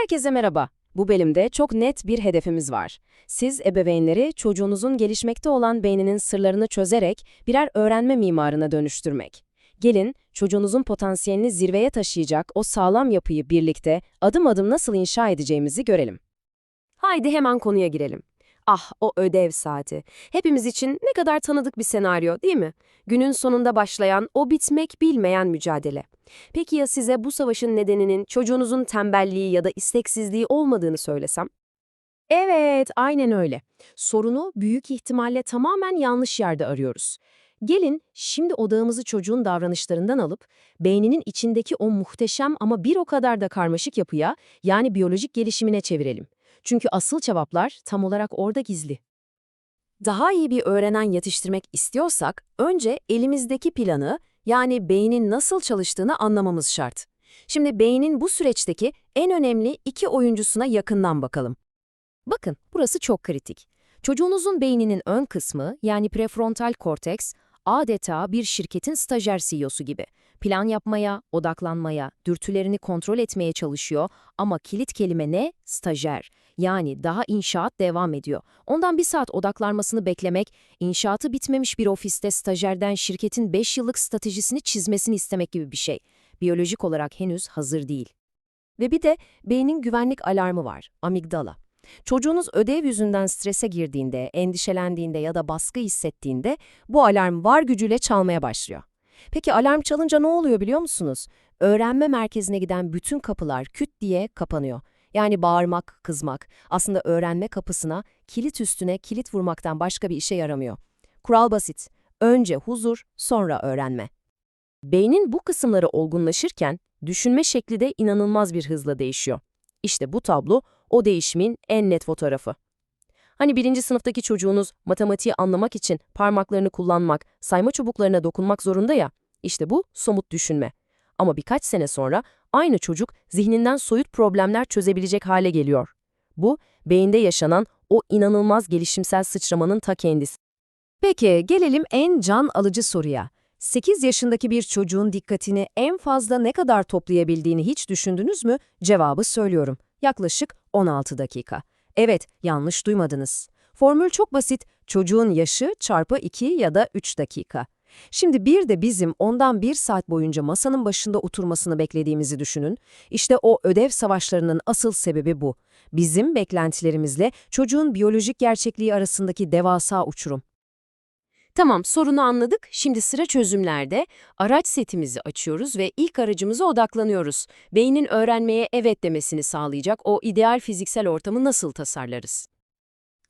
Herkese merhaba. Bu bölümde çok net bir hedefimiz var. Siz ebeveynleri çocuğunuzun gelişmekte olan beyninin sırlarını çözerek birer öğrenme mimarına dönüştürmek. Gelin çocuğunuzun potansiyelini zirveye taşıyacak o sağlam yapıyı birlikte adım adım nasıl inşa edeceğimizi görelim. Haydi hemen konuya girelim. Ah o ödev saati. Hepimiz için ne kadar tanıdık bir senaryo değil mi? Günün sonunda başlayan o bitmek bilmeyen mücadele. Peki ya size bu savaşın nedeninin çocuğunuzun tembelliği ya da isteksizliği olmadığını söylesem? Evet, aynen öyle. Sorunu büyük ihtimalle tamamen yanlış yerde arıyoruz. Gelin şimdi odağımızı çocuğun davranışlarından alıp beyninin içindeki o muhteşem ama bir o kadar da karmaşık yapıya yani biyolojik gelişimine çevirelim. Çünkü asıl cevaplar tam olarak orada gizli. Daha iyi bir öğrenen yetiştirmek istiyorsak önce elimizdeki planı yani beynin nasıl çalıştığını anlamamız şart. Şimdi beynin bu süreçteki en önemli iki oyuncusuna yakından bakalım. Bakın, burası çok kritik. Çocuğunuzun beyninin ön kısmı yani prefrontal korteks adeta bir şirketin stajyer CEO'su gibi. Plan yapmaya, odaklanmaya, dürtülerini kontrol etmeye çalışıyor ama kilit kelime ne? Stajyer. Yani daha inşaat devam ediyor. Ondan bir saat odaklanmasını beklemek, inşaatı bitmemiş bir ofiste stajyerden şirketin 5 yıllık stratejisini çizmesini istemek gibi bir şey. Biyolojik olarak henüz hazır değil. Ve bir de beynin güvenlik alarmı var, amigdala. Çocuğunuz ödev yüzünden strese girdiğinde, endişelendiğinde ya da baskı hissettiğinde bu alarm var gücüyle çalmaya başlıyor. Peki alarm çalınca ne oluyor biliyor musunuz? Öğrenme merkezine giden bütün kapılar küt diye kapanıyor. Yani bağırmak, kızmak aslında öğrenme kapısına kilit üstüne kilit vurmaktan başka bir işe yaramıyor. Kural basit. Önce huzur, sonra öğrenme. Beynin bu kısımları olgunlaşırken düşünme şekli de inanılmaz bir hızla değişiyor. İşte bu tablo o değişimin en net fotoğrafı. Hani birinci sınıftaki çocuğunuz matematiği anlamak için parmaklarını kullanmak, sayma çubuklarına dokunmak zorunda ya, işte bu somut düşünme. Ama birkaç sene sonra aynı çocuk zihninden soyut problemler çözebilecek hale geliyor. Bu, beyinde yaşanan o inanılmaz gelişimsel sıçramanın ta kendisi. Peki gelelim en can alıcı soruya. 8 yaşındaki bir çocuğun dikkatini en fazla ne kadar toplayabildiğini hiç düşündünüz mü? Cevabı söylüyorum. Yaklaşık 16 dakika. Evet, yanlış duymadınız. Formül çok basit. Çocuğun yaşı çarpı 2 ya da 3 dakika. Şimdi bir de bizim ondan bir saat boyunca masanın başında oturmasını beklediğimizi düşünün. İşte o ödev savaşlarının asıl sebebi bu. Bizim beklentilerimizle çocuğun biyolojik gerçekliği arasındaki devasa uçurum. Tamam, sorunu anladık. Şimdi sıra çözümlerde. Araç setimizi açıyoruz ve ilk aracımıza odaklanıyoruz. Beynin öğrenmeye evet demesini sağlayacak o ideal fiziksel ortamı nasıl tasarlarız?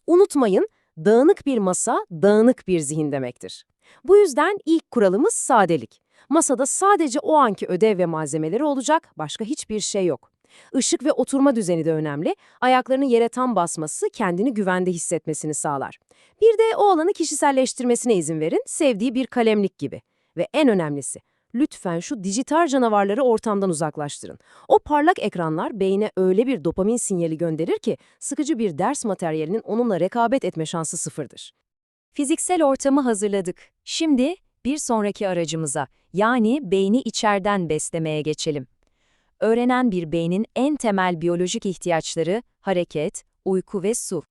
Unutmayın, dağınık bir masa, dağınık bir zihin demektir. Bu yüzden ilk kuralımız sadelik. Masada sadece o anki ödev ve malzemeleri olacak, başka hiçbir şey yok. Işık ve oturma düzeni de önemli. Ayaklarının yere tam basması kendini güvende hissetmesini sağlar. Bir de o alanı kişiselleştirmesine izin verin, sevdiği bir kalemlik gibi. Ve en önemlisi, lütfen şu dijital canavarları ortamdan uzaklaştırın. O parlak ekranlar beyne öyle bir dopamin sinyali gönderir ki sıkıcı bir ders materyalinin onunla rekabet etme şansı sıfırdır. Fiziksel ortamı hazırladık. Şimdi bir sonraki aracımıza, yani beyni içerden beslemeye geçelim. Öğrenen bir beynin en temel biyolojik ihtiyaçları hareket, uyku ve su.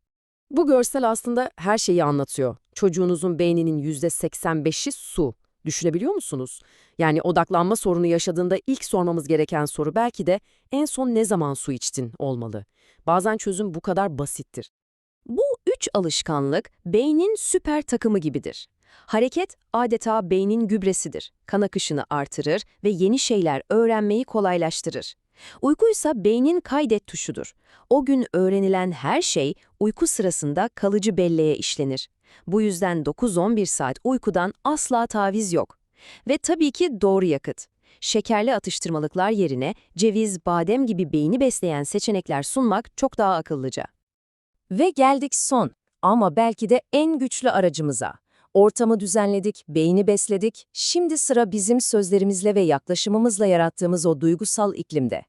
Bu görsel aslında her şeyi anlatıyor. Çocuğunuzun beyninin %85'i su. Düşünebiliyor musunuz? Yani odaklanma sorunu yaşadığında ilk sormamız gereken soru belki de en son ne zaman su içtin olmalı. Bazen çözüm bu kadar basittir. Bu üç alışkanlık beynin süper takımı gibidir. Hareket adeta beynin gübresidir. Kan akışını artırır ve yeni şeyler öğrenmeyi kolaylaştırır. Uykuysa beynin kaydet tuşudur. O gün öğrenilen her şey uyku sırasında kalıcı belleğe işlenir. Bu yüzden 9-11 saat uykudan asla taviz yok. Ve tabii ki doğru yakıt. Şekerli atıştırmalıklar yerine ceviz, badem gibi beyni besleyen seçenekler sunmak çok daha akıllıca. Ve geldik son ama belki de en güçlü aracımıza. Ortamı düzenledik, beyni besledik, şimdi sıra bizim sözlerimizle ve yaklaşımımızla yarattığımız o duygusal iklimde.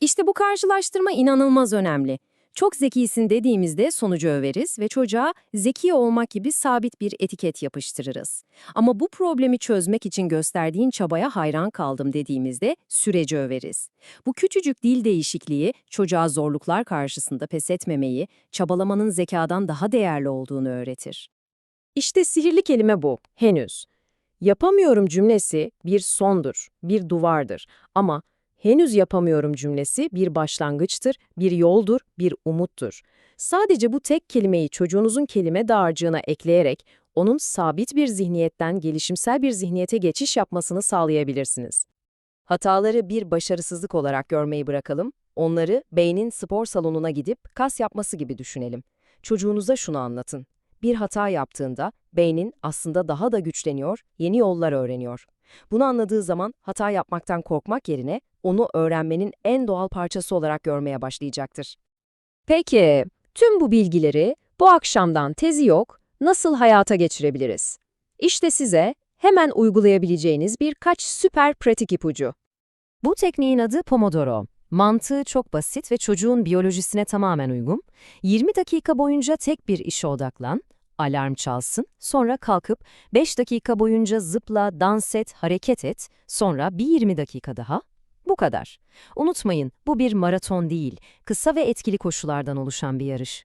İşte bu karşılaştırma inanılmaz önemli. Çok zekisin dediğimizde sonucu överiz ve çocuğa zeki olmak gibi sabit bir etiket yapıştırırız. Ama bu problemi çözmek için gösterdiğin çabaya hayran kaldım dediğimizde süreci överiz. Bu küçücük dil değişikliği çocuğa zorluklar karşısında pes etmemeyi, çabalamanın zekadan daha değerli olduğunu öğretir. İşte sihirli kelime bu, henüz. Yapamıyorum cümlesi bir sondur, bir duvardır ama henüz yapamıyorum cümlesi bir başlangıçtır, bir yoldur, bir umuttur. Sadece bu tek kelimeyi çocuğunuzun kelime dağarcığına ekleyerek onun sabit bir zihniyetten gelişimsel bir zihniyete geçiş yapmasını sağlayabilirsiniz. Hataları bir başarısızlık olarak görmeyi bırakalım, onları beynin spor salonuna gidip kas yapması gibi düşünelim. Çocuğunuza şunu anlatın. Bir hata yaptığında beynin aslında daha da güçleniyor, yeni yollar öğreniyor. Bunu anladığı zaman hata yapmaktan korkmak yerine onu öğrenmenin en doğal parçası olarak görmeye başlayacaktır. Peki, tüm bu bilgileri bu akşamdan tezi yok, nasıl hayata geçirebiliriz? İşte size hemen uygulayabileceğiniz birkaç süper pratik ipucu. Bu tekniğin adı Pomodoro. Mantığı çok basit ve çocuğun biyolojisine tamamen uygun. 20 dakika boyunca tek bir işe odaklan, alarm çalsın, sonra kalkıp 5 dakika boyunca zıpla, dans et, hareket et, sonra bir 20 dakika daha. Bu kadar. Unutmayın, bu bir maraton değil, kısa ve etkili koşulardan oluşan bir yarış.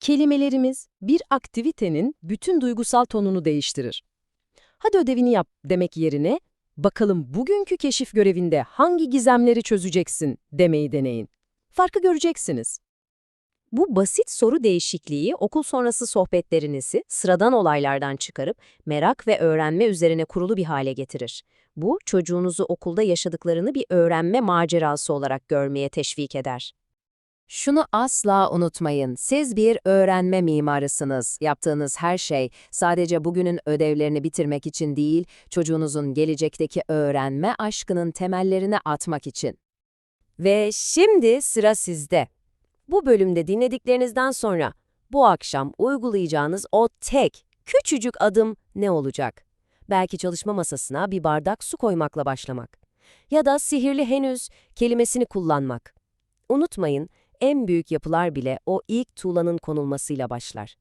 Kelimelerimiz bir aktivitenin bütün duygusal tonunu değiştirir. Hadi ödevini yap demek yerine, bakalım bugünkü keşif görevinde hangi gizemleri çözeceksin demeyi deneyin. Farkı göreceksiniz. Bu basit soru değişikliği okul sonrası sohbetlerinizi sıradan olaylardan çıkarıp merak ve öğrenme üzerine kurulu bir hale getirir. Bu çocuğunuzu okulda yaşadıklarını bir öğrenme macerası olarak görmeye teşvik eder. Şunu asla unutmayın, siz bir öğrenme mimarısınız. Yaptığınız her şey sadece bugünün ödevlerini bitirmek için değil, çocuğunuzun gelecekteki öğrenme aşkının temellerini atmak için. Ve şimdi sıra sizde. Bu bölümde dinlediklerinizden sonra bu akşam uygulayacağınız o tek, küçücük adım ne olacak? Belki çalışma masasına bir bardak su koymakla başlamak. Ya da sihirli henüz kelimesini kullanmak. Unutmayın, en büyük yapılar bile o ilk tuğlanın konulmasıyla başlar.